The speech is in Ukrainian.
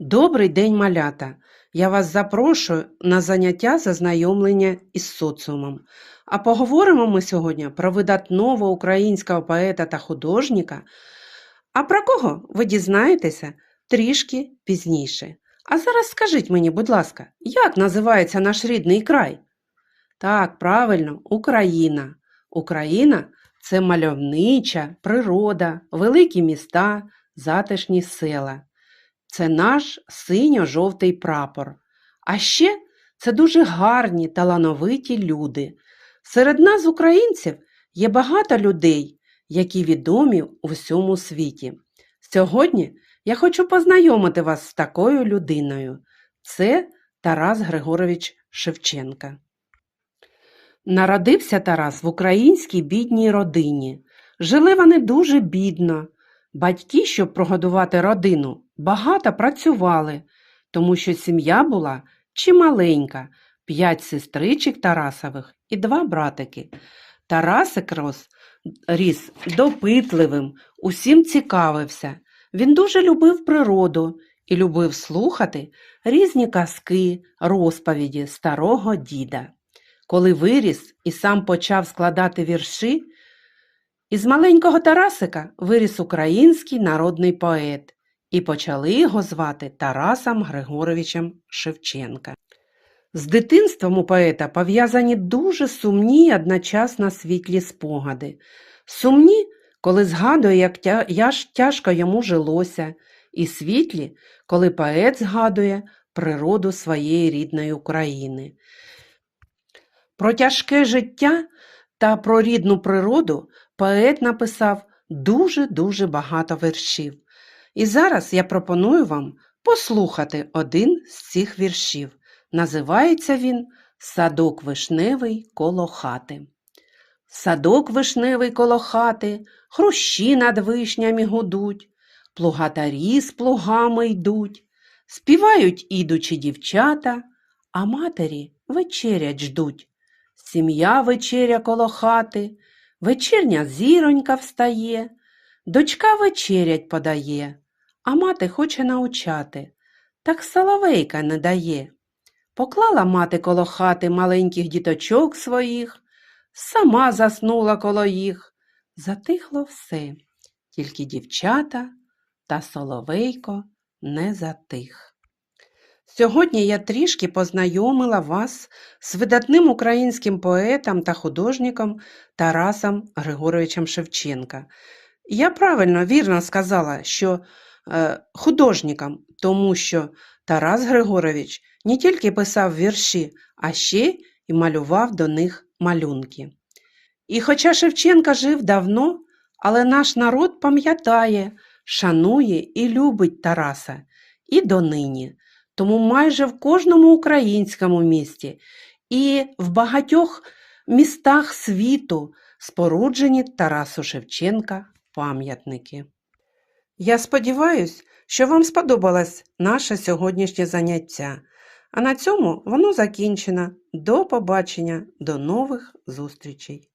Добрий день, малята! Я вас запрошую на заняття зазнайомлення із соціумом. А поговоримо ми сьогодні про видатного українського поета та художника. А про кого ви дізнаєтеся трішки пізніше. А зараз скажіть мені, будь ласка, як називається наш рідний край? Так, правильно, Україна. Україна це мальовнича природа, великі міста, затишні села. Це наш синьо-жовтий прапор. А ще це дуже гарні, талановиті люди. Серед нас, українців, є багато людей, які відомі у всьому світі. Сьогодні я хочу познайомити вас з такою людиною. Це Тарас Григорович Шевченка. Народився Тарас в українській бідній родині. Жили вони дуже бідно. Батьки, щоб прогодувати родину, багато працювали, тому що сім'я була чималенька, п'ять сестричок Тарасових і два братики. Тарасик рос, ріс допитливим, усім цікавився. Він дуже любив природу і любив слухати різні казки, розповіді старого діда. Коли виріс і сам почав складати вірші, із маленького Тарасика виріс український народний поет, і почали його звати Тарасом Григоровичем Шевченка. З дитинством у поета пов'язані дуже сумні й одночасно світлі спогади. Сумні, коли згадує, як тя... тяжко йому жилося, і світлі, коли поет згадує природу своєї рідної України. Про тяжке життя та про рідну природу поет написав дуже-дуже багато віршів. І зараз я пропоную вам послухати один з цих віршів. Називається він Садок вишневий коло хати. Садок вишневий коло хати, хрущі над вишнями гудуть, плугатарі з плугами йдуть, співають ідучі дівчата, а матері вечерять ждуть. Сім'я вечеря коло хати, вечірня зіронька встає, дочка вечерять подає, а мати хоче научати, так соловейка не дає. Поклала мати коло хати маленьких діточок своїх, сама заснула коло їх. Затихло все, тільки дівчата та соловейко не затих. Сьогодні я трішки познайомила вас з видатним українським поетом та художником Тарасом Григоровичем Шевченка. Я правильно, вірно сказала, що е, художником, тому що Тарас Григорович не тільки писав вірші, а ще й малював до них малюнки. І хоча Шевченка жив давно, але наш народ пам'ятає, шанує і любить Тараса і донині. Тому майже в кожному українському місті і в багатьох містах світу споруджені Тарасу Шевченка пам'ятники. Я сподіваюся, що вам сподобалось наше сьогоднішнє заняття. А на цьому воно закінчено. До побачення, до нових зустрічей!